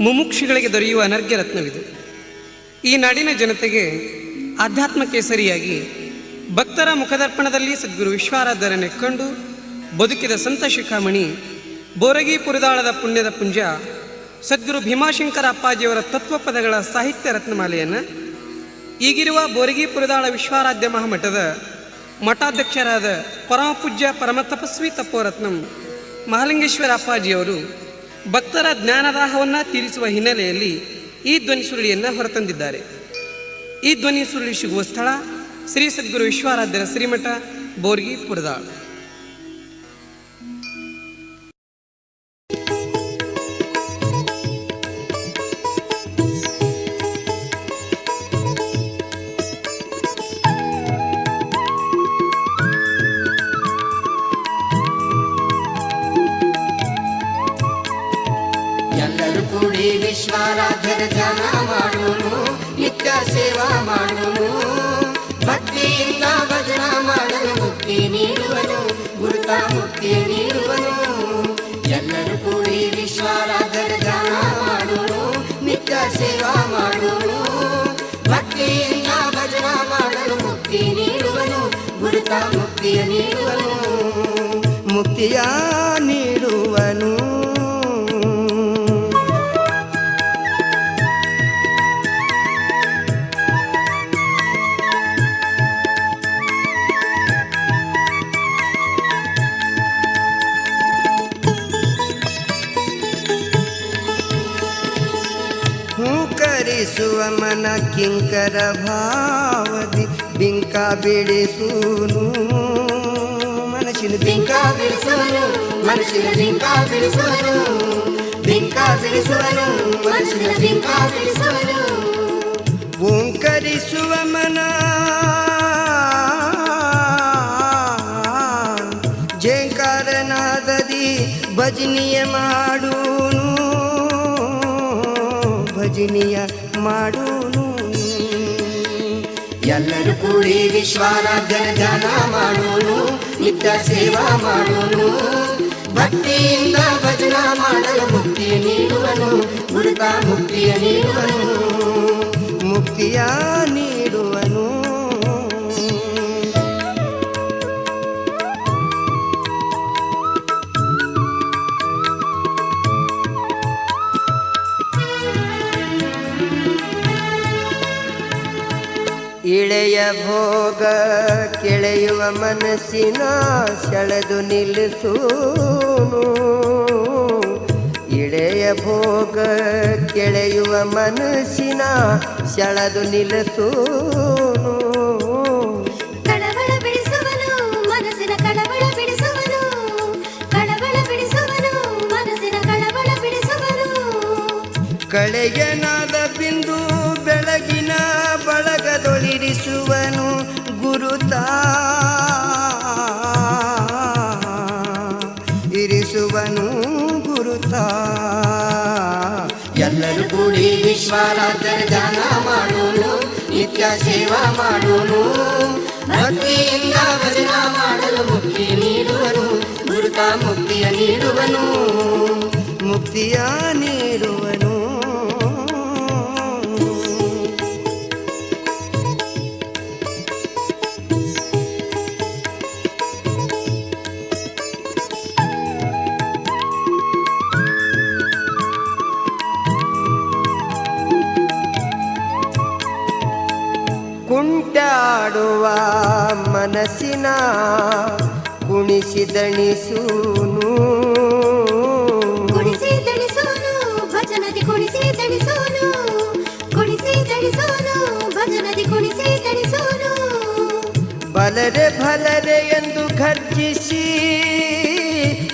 ಮುಮುಕ್ಷಿಗಳಿಗೆ ದೊರೆಯುವ ಅನರ್ಘ್ಯ ರತ್ನವಿದು. ಈ ನಾಡಿನ ಜನತೆಗೆ ಆಧ್ಯಾತ್ಮ ಕೇಸರಿಯಾಗಿ ಭಕ್ತರ ಮುಖದರ್ಪಣದಲ್ಲಿ ಸದ್ಗುರು ವಿಶ್ವಾರಾಧ್ಯರನ್ನೆಕ್ಕೊಂಡು ಬದುಕಿದ ಸಂತ ಶಿಖಾಮಣಿ ಬೋರಗಿ ಪುರದಾಳದ ಪುಣ್ಯದ ಪುಂಜ, ಸದ್ಗುರು ಭೀಮಾಶಂಕರ ಅಪ್ಪಾಜಿಯವರ ತತ್ವಪದಗಳ ಸಾಹಿತ್ಯ ರತ್ನಮಾಲೆಯನ್ನು ಈಗಿರುವ ಬೋರಗಿ ಪುರದಾಳ ವಿಶ್ವಾರಾಧ್ಯ ಮಹಾಮಠದ ಮಠಾಧ್ಯಕ್ಷರಾದ ಪರಮಪೂಜ್ಯ ಪರಮ ತಪಸ್ವಿ ತಪೋರತ್ನಂ ಮಹಾಲಿಂಗೇಶ್ವರ ಅಪ್ಪಾಜಿಯವರು ಭಕ್ತರ ಜ್ಞಾನದಾಹವನ್ನು ತೀರಿಸುವ ಹಿನ್ನೆಲೆಯಲ್ಲಿ ಈ ಧ್ವನಿ ಸುರುಳಿಯನ್ನು ಹೊರತಂದಿದ್ದಾರೆ. ಈ ಧ್ವನಿ ಸುರುಳಿ ಸಿಗುವ ಸ್ಥಳ ಶ್ರೀ ಸದ್ಗುರು ವಿಶ್ವಾರಾಧ್ಯರ ಶ್ರೀಮಠ ಬೋರ್ಗಿ ಪುರದಾಳ್ ಎಲ್ಲರೂ ಕೂಡಿ ವಿಶ್ವಾರಾಧ್ಯರ ಧ್ಯಾನ ಮಾಡೋನು ನಿತ್ಯ ಸೇವಾ ಮಾಡೋನು ಭಕ್ತಿಯಿಂದ ಭಜನ ಮಾಡಲು ಮುಕ್ತಿ ನೀಡುವನು ಗುರುತ ಮುಕ್ತಿ ನೀಡುವನು ಎಲ್ಲರೂ ಕೂಡಿ ವಿಶ್ವಾರಾಧ್ಯರ ಧ್ಯಾನ ಮಾಡೋನು ನಿತ್ಯ ಸೇವಾ ಮಾಡೋನು ಭಕ್ತಿಯಿಂದ ಭಜನ ಮಾಡಲು ಮುಕ್ತಿ ನೀಡುವನು ಗುರುತ ಮುಕ್ತಿಯ ನೀಡುವನು ಮುಕ್ತಿಯ ನೀಡುವನು ಕಿಂಕರ ಭಾವದಿ ಬಿಂಕ ಬಿಡಿಸೂನು ಮನಸ್ಸಿನ ಬಿಂಕ ಬಿಂಕ ಬಿಡಿಸುವನು ಮನಸ್ಸಿನ ಬಿಂಕ ಬಿಡಿಸುವನು ಬಿಂಕ ಬಿಡಿಸುವನು ಮನಸ್ಸಿನ ಬಿಂಕ ಬಿಡಿಸುವನು ಓಂಕರಿಸುವ ಮನ ಜೇಂಕಾರನಾದದಿ ಭಜನೀಯ ಮಾಡೂನು ಭಜನೀಯ ಮಾಡೂನು ಎಲ್ಲರೂ ಕೂಡಿ ವಿಶ್ವಾರಾಧ್ಯನ ಧ್ಯಾನ ಮಾಡೋನು ನಿತ್ಯ ಸೇವಾ ಮಾಡೋನು ಭಕ್ತಿಯಿಂದ ಭಜನ ಮಾಡಲು ಮುಕ್ತಿ ನೀಡುವನು ಗುರುತ ಮುಕ್ತಿಯ ನೀಡುವನು ಮುಕ್ತಿಯ ನೀಡುವನು ಇಳೆಯ ಭೋಗ ಕೆಳೆಯುವ ಮನಸ್ಸಿನ ಸೆಳೆದು ನಿಲ್ಲಿಸೂನು. ಇಳೆಯ ಭೋಗ ಕೆಳೆಯುವ ಮನಸ್ಸಿನ ಸೆಳೆದು ನಿಲ್ಲಿಸೂನು. ಕಳವಳ ಬಿಡಿಸುವನು ಗುರುತ ಎಲ್ಲರೂ ಕೂಡಿ ವಿಶ್ವಾರಾಧ್ಯರ ಧ್ಯಾನ ಮಾಡೋನು ನಿತ್ಯ ಸೇವಾ ಮಾಡೋನು ಭಕ್ತಿಯಿಂದ ಭಜನ ಮಾಡಲು ಮುಕ್ತಿ ನೀಡುವನು ಗುರುತ ಮುಕ್ತಿಯ ನೀಡುವನು ಮುಕ್ತಿಯ ನೀಡುವನು ಭಜನದಿ ಕುಣಿಸಿದಣಿಸೂನು ಬಲರೆ ಬಲರೆ ಎಂದು ಘರ್ಜಿಸಿ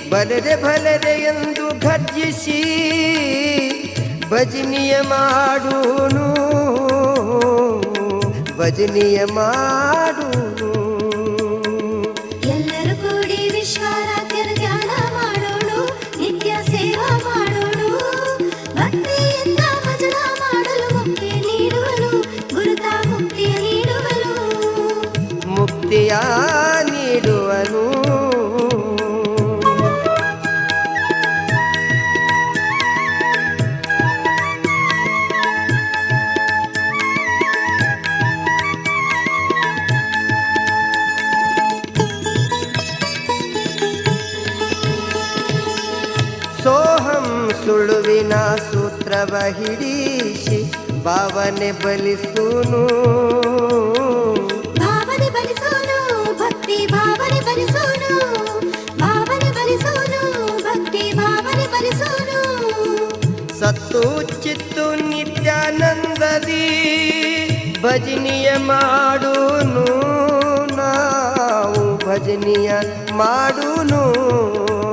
ಬಲರೆ ಬಲರೆ ಎಂದು ಘರ್ಜಿಸಿ ಭಜನೀಯ ಮಾಡೂನು. ಭಜನೀಯ ಮಾಡೂನು. ಸೂತ್ರವ ಹಿಡಿಸಿ ಭಾವನೆ ಬಲಿಸುನು ಭಾವನೆ ಬಲಿಸೋನು ಭಕ್ತಿ ಭಾವನೆ ಬಲಿಸೋನು ಭಾವನೆ ಬಲಿಸೋನು ಭಕ್ತಿ ಭಾವನೆ ಬಲಿಸೋನು ಸತ್ತು ಚಿತ್ತು ನಿತ್ಯಾನಂದದಿ ಭಜನೀಯ ಮಾಡುನು ನಾವು ಭಜನೀಯ ಮಾಡುನು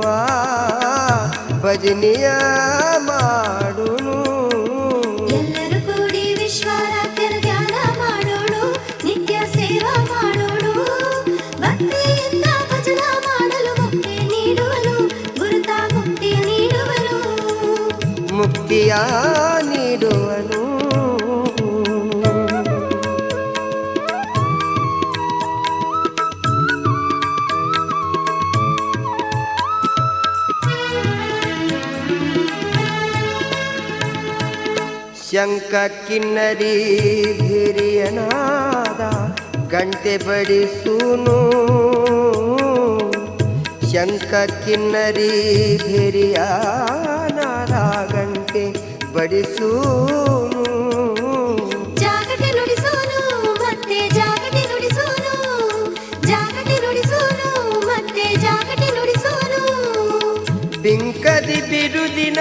ಆ, ಭಜನೀಯ ಮಾಡುನು ಮುಕ್ತಿಯ ನೀಡುವನು ಶಂಕ ಕಿನ್ನರಿ ಹಿರಿಯನಾದ ಗಂಟೆ ಬಡಿಸುನು ಶಂಕ ಕಿನ್ನರಿ ಹಿರಿಯನಾದ ಗಂಟೆ ಬಡಿಸುನು. ಜಾಗಟೆ ನುಡಿಸೋನು ಮತ್ತೆ ಜಾಗಟೆ ನುಡಿಸೋನು. ಜಾಗಟೆ ನುಡಿಸೋನು ಮತ್ತೆ ಜಾಗಟೆ ನುಡಿಸೋನು. ಬಿಂಕದಿ ಬಿರುದಿನ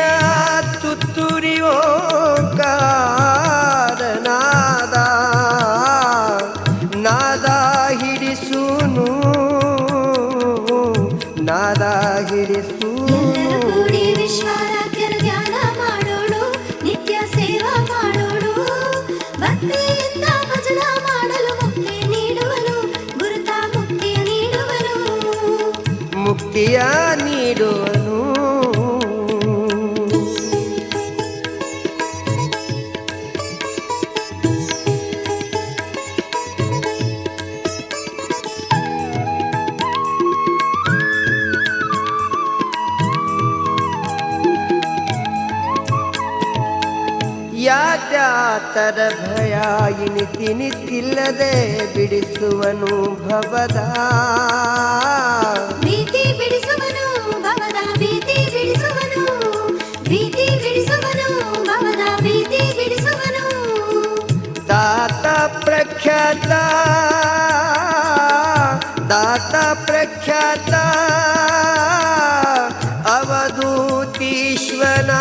ತುತ್ತೂರಿಯೋ ಭಕ್ತರ ಭಯ ಇನಿತಿ ನಿತಿಲ್ಲದೆ ಬಿಡಿಸುವನು ಭವದ. ದಾತ ಪ್ರಖ್ಯಾತ ದಾತ ಪ್ರಖ್ಯಾತ ಅವಧೂತೀಶ್ವನಾ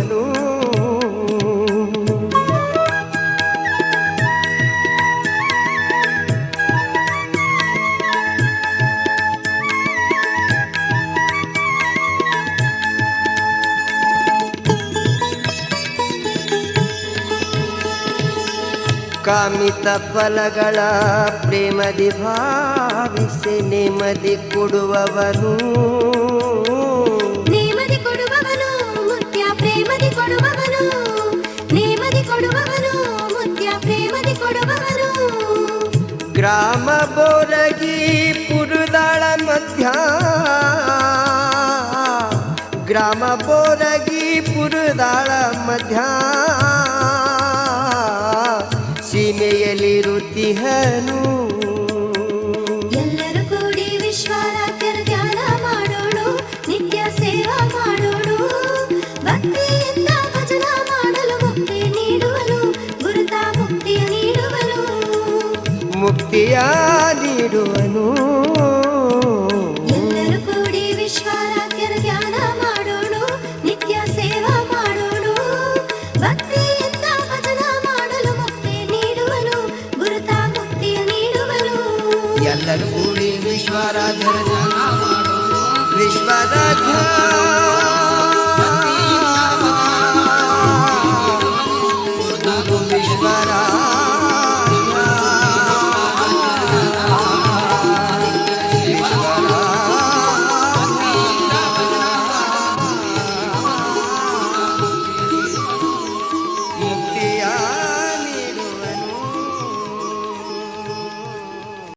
ಕಾಮಿತ ಫಲಗಳ ಪ್ರೇಮದಿ ಭಾವಿಸಿ ನೆಮ್ಮದಿ ಕೊಡುವವನು ನೇಮದಿ ಕೊಡುವವನು ಮುತ್ಯ ಪ್ರೇಮದಿ ಕೊಡುವವನು ನೇಮದಿ ಕೊಡುವವನು ಮುತ್ಯ ಪ್ರೇಮದಿ ಕೊಡುವವನು ಗ್ರಾಮ ಬೋರಗಿ ಪುರುದಾಳ ಮಧ್ಯ ಗ್ರಾಮ ಬೋರಗಿ ಪುರುದಾಳ ಮಧ್ಯ ಸೀಮೆಯಲ್ಲಿರುತ್ತಿಹನು ಎಲ್ಲರೂ ಕೂಡಿ ವಿಶ್ವಾರಾಧ್ಯರ ಧ್ಯಾನ ಮಾಡೋಣ ನಿತ್ಯ ಸೇವಾ ಮಾಡೋಣ ಭಕ್ತಿಯಿಂದ ಭಜನ ಮಾಡಲು ಮುಕ್ತಿ ನೀಡುವನು ಗುರುತ ಮುಕ್ತಿಯ ನೀಡುವನು. ಮುಕ್ತಿಯ